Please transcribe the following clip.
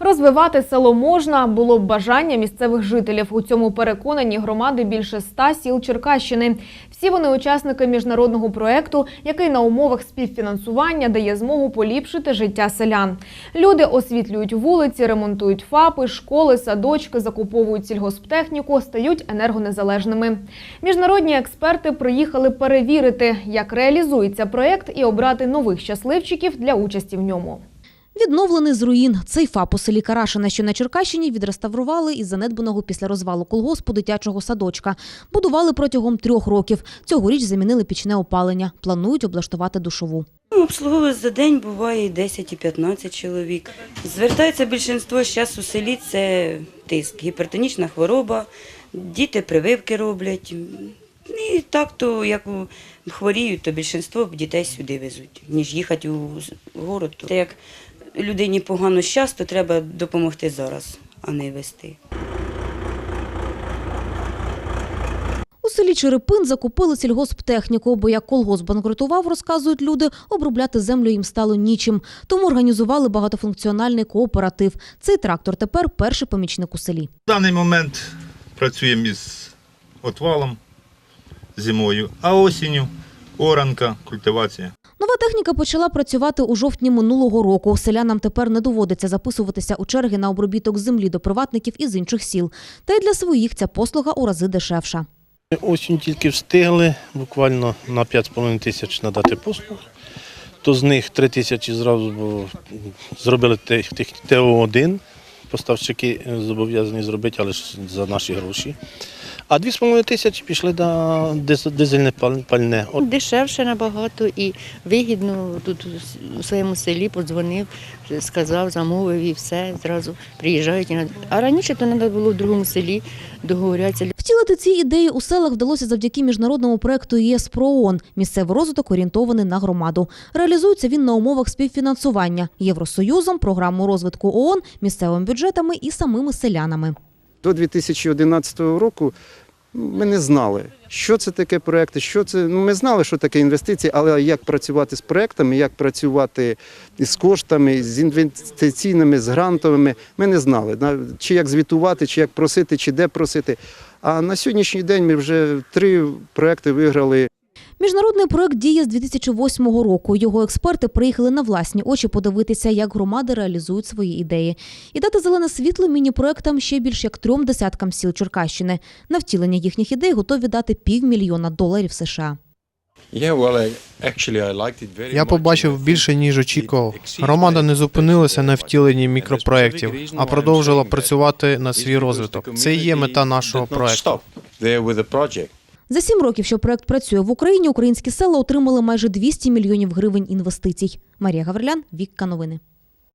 Розвивати село можна було б бажання місцевих жителів. У цьому переконані громади більше ста сіл Черкащини. Всі вони учасники міжнародного проекту, який на умовах співфінансування дає змогу поліпшити життя селян. Люди освітлюють вулиці, ремонтують ФАПи, школи, садочки, закуповують сільгосптехніку, стають енергонезалежними. Міжнародні експерти приїхали перевірити, як реалізується проект і обрати нових щасливчиків для участі в ньому. Відновлений з руїн. Цей ФАП у селі Карашина, що на Черкащині, відреставрували із занедбаного після розвалу колгоспу дитячого садочка. Будували протягом трьох років. Цьогоріч замінили пічне опалення. Планують облаштувати душову. Ну, Обслуговує за день буває і 10, і 15 чоловік. Звертається більшість зараз у селі це тиск, гіпертонічна хвороба, діти прививки роблять. І так то, як хворіють, то більшість дітей сюди везуть, ніж їхати у город. Як людині погано щас, то треба допомогти зараз, а не вести. У селі Черепин закупили сільгосптехніку, бо як колгосп банкрутував, розказують люди, обробляти землю їм стало нічим. Тому організували багатофункціональний кооператив. Цей трактор тепер перший помічник у селі. В даний момент працюємо із отвалом зимою, а осінню оранка, культивація. Нова техніка почала працювати у жовтні минулого року. Селянам тепер не доводиться записуватися у черги на обробіток землі до приватників із інших сіл. Та й для своїх ця послуга у рази дешевша. Осінь тільки встигли буквально на 5,5 тисяч надати послуг. То з них 3 тисячі зразу зробили ТО-1. Поставщики е, зобов'язані зробити, але ж за наші гроші. А 2,5 тисячі пішли на дизельне паль- пальне. От Дешевше набагато і вигідно тут у своєму селі подзвонив, сказав, замовив і все. Зразу приїжджають. А раніше то треба було в другому селі договорятися. Втілити ці ідеї у селах вдалося завдяки міжнародному проекту ЄС ПРООН. Місцевий розвиток орієнтований на громаду. Реалізується він на умовах співфінансування Євросоюзом, програмою розвитку ООН, місцевими бюджетами і самими селянами. До 2011 року ми не знали, що це таке проекти, що це. Ну, ми знали, що таке інвестиції, але як працювати з проектами, як працювати з коштами, з інвестиційними, з грантовими, ми не знали. Чи як звітувати, чи як просити, чи де просити. А на сьогоднішній день ми вже три проекти виграли Міжнародний проект діє з 2008 року. Його експерти приїхали на власні очі подивитися, як громади реалізують свої ідеї. І дати зелене світло міні-проектам ще більш як трьом десяткам сіл Черкащини. На втілення їхніх ідей готові дати півмільйона доларів США. Я побачив більше, ніж очікував. Громада не зупинилася на втіленні мікропроєктів, а продовжила працювати на свій розвиток. Це і є мета нашого проекту. За сім років, що проект працює в Україні, українські села отримали майже 200 мільйонів гривень інвестицій. Марія Гаврилян, Вікка Новини.